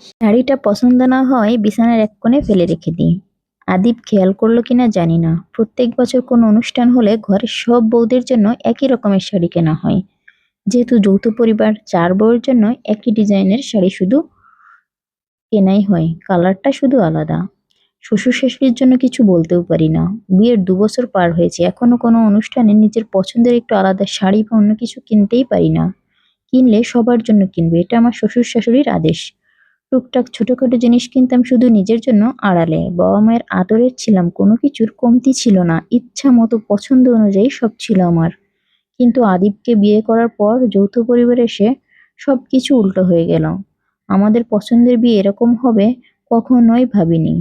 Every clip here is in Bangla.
শাড়িটা পছন্দ না হয়, বিছানার এক কোণে ফেলে রেখে দিই। আদিব খেয়াল করল কিনা জানি না। প্রত্যেক বছর কোনো অনুষ্ঠান হলে ঘরের সব বউদের জন্য একই রকমের শাড়ি কেনা হয়। যেহেতু যৌথ পরিবার, চার বউয়ের জন্য একই ডিজাইনের শাড়ি শুধু কেনাই হয়, কালারটা শুধু আলাদা। শ্বশুর শাশুড়ির জন্য কিছু বলতেও পারি না। বিয়ের দু বছর পার হয়েছে, এখনও কোনো অনুষ্ঠানে নিজের পছন্দের একটু আলাদা শাড়ি বা অন্য কিছু কিনতেই পারি না। কিনলে সবার জন্য কিনবে, এটা আমার শ্বশুর শাশুড়ির আদেশ। টুকটাক ছোটখাটো জিনিস কিনতাম শুধু নিজের জন্য আড়ালে। বাবা মায়ের আদরের ছিলাম, কোনো কিছুর কমতি ছিল না। ইচ্ছা মতো পছন্দ অনুযায়ী সব ছিল আমার। কিন্তু আদিবকে বিয়ে করার পর যৌথ পরিবারে এসে সব কিছু উল্টো হয়ে গেল। আমাদের পছন্দের বিয়ে এরকম হবে কখনোই ভাবিনি।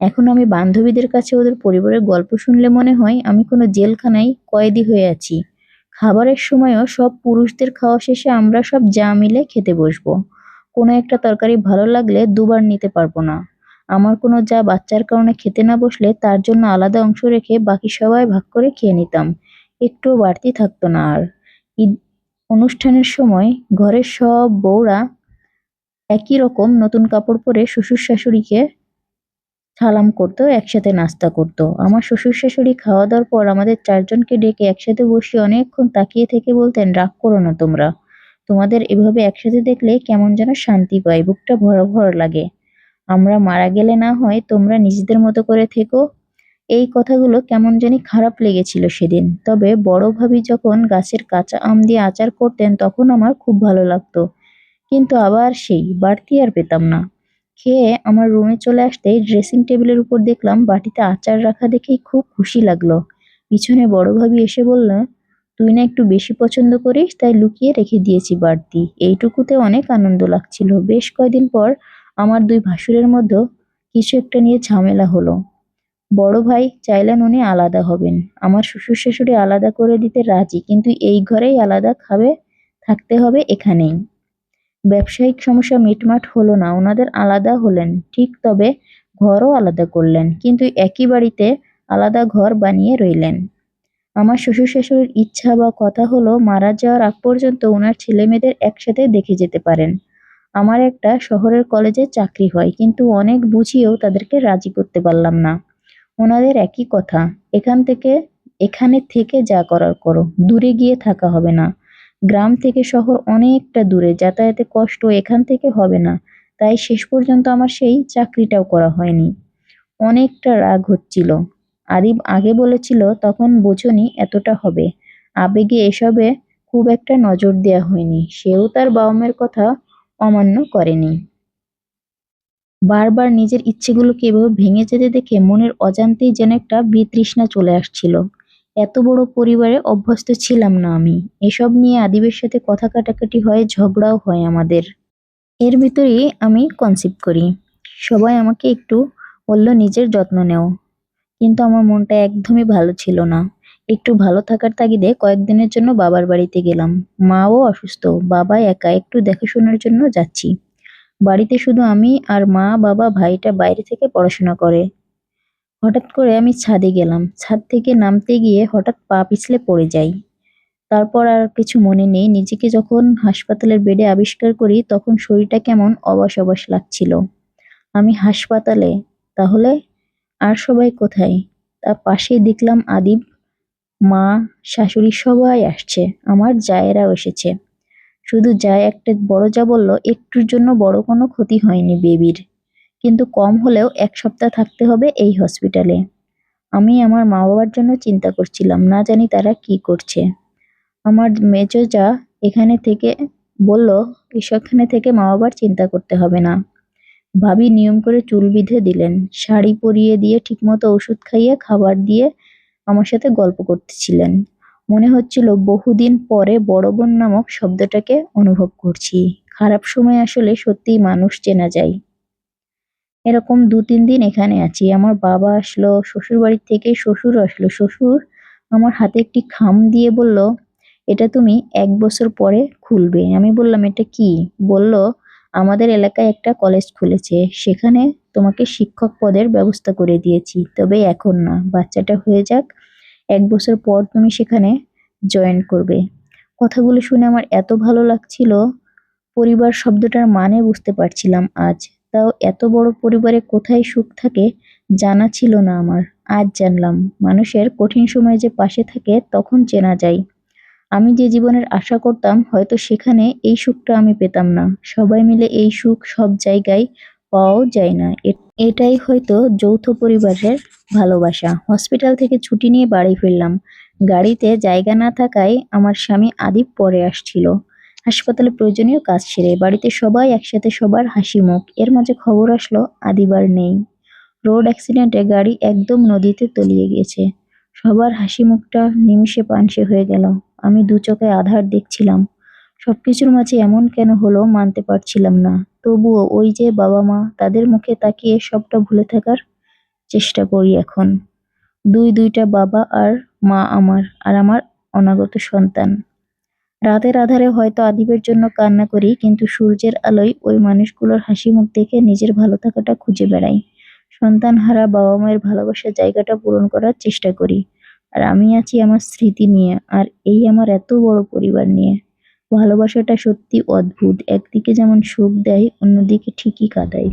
এখন আমি বান্ধবীদের কাছে ওদের পরিবারের গল্প শুনলে মনে হয় আমি কোনো জেলখানায় কয়েদি হয়ে আছি। খাবারের সময়ও সব পুরুষদের খাওয়া শেষে আমরা সব যা মিলে খেতে বসবো। কোনো একটা তরকারি ভালো লাগলে দুবার নিতে পারব না। আমার কোনো যা বাচ্চার কারণে খেতে না বসলে তার জন্য আলাদা অংশ রেখে বাকি সবাই ভাগ করে খেয়ে নিতাম। একটুও বাড়তি থাকতো না আর। ঈদ অনুষ্ঠানের সময় ঘরের সব বউরা একই রকম নতুন কাপড় পরে শ্বশুর শাশুড়িকে সালাম করতো, একসাথে নাস্তা করতো। আমার শ্বশুর শাশুড়ি খাওয়া দাওয়ার পর আমাদের চারজনকে ডেকে একসাথে বসে অনেকক্ষণ তাকিয়ে থেকে বলতেন, রাগ করো না তোমরা। তোমাদের এভাবে একসাথে দেখলে কেমন যেন শান্তি পাই, বুকটা ভরা ভরা লাগে। আমরা মারা গেলে না হয় তোমরা নিজেদের মতো করে থেকো। এই কথাগুলো কেমন জানি খারাপ লেগেছিল সেদিন। তবে বড় ভাবি যখন গাছের কাঁচা আম দিয়ে আচার করতেন, তখন আমার খুব ভালো লাগতো। কিন্তু আবার সেই বাড়তি আর পেতাম না। খেয়ে আমার রুমে চলে আসতেই ড্রেসিং টেবিলের উপর দেখলাম বাটিতে আচার রাখা দেখেই খুব খুশি লাগল। পিছনে বড় ভাবি এসে বলল তুই না একটু বেশি পছন্দ করিস, তাই লুকিয়ে রেখে দিয়েছি বাড়তি। এইটুকুতে অনেক আনন্দ লাগছিল। বেশ কয়দিন পর আমার দুই ভাসুরের মধ্যে কিছু একটা নিয়ে ঝামেলা হলো। বড় ভাই চাইলেন উনি আলাদা হবেন। আমার শ্বশুর শাশুড়ি আলাদা করে দিতে রাজি, কিন্তু এই ঘরেই আলাদা খাবে, থাকতে হবে এখানেই। ব্যবসায়িক সমস্যা মিটমাট হলো না ওনাদের আলাদা হলেন, ঠিক তবে ঘরও আলাদা করলেন, কিন্তু একই বাড়িতে আলাদা ঘর বানিয়ে রইলেন। আমার শ্বশুর শাশুড়ির ইচ্ছা বা কথা হলো, মারা যাওয়ার আগ পর্যন্ত ওনার ছেলে মেয়েদের একসাথে দেখে যেতে পারেন। আমার একটা শহরের কলেজে চাকরি হয়, কিন্তু অনেক বুঝিয়েও তাদেরকে রাজি করতে পারলাম না। ওনাদের একই কথা, এখান থেকে, এখানে থেকে যা করার করো, দূরে গিয়ে থাকা হবে না। গ্রাম থেকে শহর অনেকটা দূরে, যাতায়াতে কষ্ট এখান থেকে হবে না। তাই শেষ পর্যন্ত আমার সেই চাকরিটাও করা হয়নি। অনেকটা রাগ হচ্ছিল। আদিব আগে বলেছিল, তখন বোঝনি এতটা হবে। আবেগে এসবে খুব একটা নজর দেওয়া হয়নি। সেও তার বাবা মায়ের কথা অমান্য করেনি। বারবার নিজের ইচ্ছেগুলোকে এভাবে ভেঙে যেতে দেখে মনের অজান্তেই যেন একটা বিতৃষ্ণা চলে আসছিল। এত বড় পরিবারে অভ্যস্ত ছিলাম না আমি। এসব নিয়ে আদিবের সাথে কথা কাটাকাটি হয়, ঝগড়াও হয় আমাদের। এর ভিতরেই আমি কনসিভ করি। সবাই আমাকে একটু বলল, নিজের যত্ন নেও। কিন্তু আমার মনটা একদমই ভালো ছিল না। একটু ভালো থাকার তাগিদে কয়েকদিনের জন্য বাবার বাড়িতে গেলাম। মাও অসুস্থ, বাবা একা একটু দেখাশোনার জন্য যাচ্ছি। বাড়িতে শুধু আমি আর মা, বাবা, ভাইটা বাইরে থেকে পড়াশোনা করে। হঠাৎ করে আমি ছাদে গেলাম। ছাদ থেকে নামতে গিয়ে হঠাৎ পা পিছলে পড়ে যাই। তারপর আর কিছু মনে নেই। নিজেকে যখন হাসপাতালের বেডে আবিষ্কার করি, তখন শরীরটা কেমন অবশ অবশ লাগছিল। আমি হাসপাতালে, তাহলে আর সবাই কোথায়? তার পাশেই দেখলাম আদিব, মা, শাশুড়ি সবাই আসছে। আমার জায়েরাও এসেছে। শুধু যায় একটা বড় যা বলল, একটুর জন্য বড় কোনো ক্ষতি হয়নি বেবির। কিন্তু কম হলেও এক সপ্তাহ থাকতে হবে এই হসপিটালে। আমি আমার মা বাবার জন্য চিন্তা করছিলাম, না জানি তারা কি করছে। আমার মেজো যা এখানে থেকে বলল এসবখানে থেকে মা বাবার চিন্তা করতে হবে না। ভাবি নিয়ম করে চুল বিঁধে দিলেন। শাড়ি পরিয়ে দিয়ে ঠিকমতো ওষুধ খাইয়ে খাবার দিয়ে আমার সাথে গল্প করতেছিলেন। মনে হচ্ছিল বহুদিন পরে বড় বোন নামক শব্দটাকে অনুভব করছি। খারাপ সময় আসলে সত্যিই মানুষ চেনা যায়। এরকম দু তিন দিন এখানে আছি। আমার বাবা আসলো শ্বশুর বাড়ি থেকে শ্বশুর আসলো। শ্বশুর আমার হাতে একটি খাম দিয়ে বলল, এটা তুমি এক বছর পরে খুলবে। আমি বললাম, এটা কি? বলল আমাদের এলাকায় একটা কলেজ খুলেছে। সেখানে তোমাকে শিক্ষক পদের ব্যবস্থা করে দিয়েছি। তবে এখন না, বাচ্চাটা হয়ে যাক। এক বছর পর তুমি সেখানে জয়েন করবে। কথাগুলো শুনে আমার এত ভালো লাগছিল, পরিবার শব্দটার মানে বুঝতে পারছিলাম আজ। তাও এত বড় পরিবারে কোথায় সুখ থাকে জানা ছিল না আমার। আজ জানলাম, মানুষের কঠিন সময়ে যে পাশে থাকে তখন চেনা যায়। আমি যে জীবনের আশা করতাম, হয়তো সেখানে এই সুখটা আমি পেতাম না। সবাই মিলে এই সুখ সব জায়গায় পাওয়াও যায় না। এটাই হয়তো যৌথ পরিবারের ভালোবাসা। হসপিটাল থেকে ছুটি নিয়ে বাড়ি ফিরলাম। গাড়িতে জায়গা না থাকায় আমার স্বামী আদিপ পরে আসছিল। হাসপাতালে প্রয়োজনীয় কাজ সেরে বাড়িতে সবাই একসাথে সবার হাসি মুখ। এর মাঝে খবর আসলো আদিবার নেই। রোড অ্যাক্সিডেন্টে গাড়ি একদম নদীতে তলিয়ে গিয়েছে। সবার হাসি মুখটা নিমিষে পানসে হয়ে গেল। আমি দু চোখে আধার দেখছিলাম। সবকিছুর মাঝে এমন কেন হলো মানতে পারছিলাম না। তবুও ওই যে বাবা মা, তাদের মুখে তাকিয়ে সবটা ভুলে থাকার চেষ্টা করি এখন। দুই দুইটা বাবা আর মা আমার, আর আমার অনাগত সন্তান। রাতের আধারে হয়তো আদিবের জন্য কান্না করি, কিন্তু সূর্যের আলোয় ওই মানুষগুলোর হাসি মুখ দেখে নিজের ভালো থাকাটা খুঁজে বেড়াই। সন্তান হারা বাবা মায়ের ভালোবাসার জায়গাটা পূরণ করার চেষ্টা করি। আর আমি আছি আমার স্মৃতি নিয়ে, আর এই আমার এত বড় পরিবার নিয়ে। ভালোবাসাটা সত্যি অদ্ভুত, একদিকে যেমন সুখ দেয়, অন্যদিকে ঠিকই কাঁদায়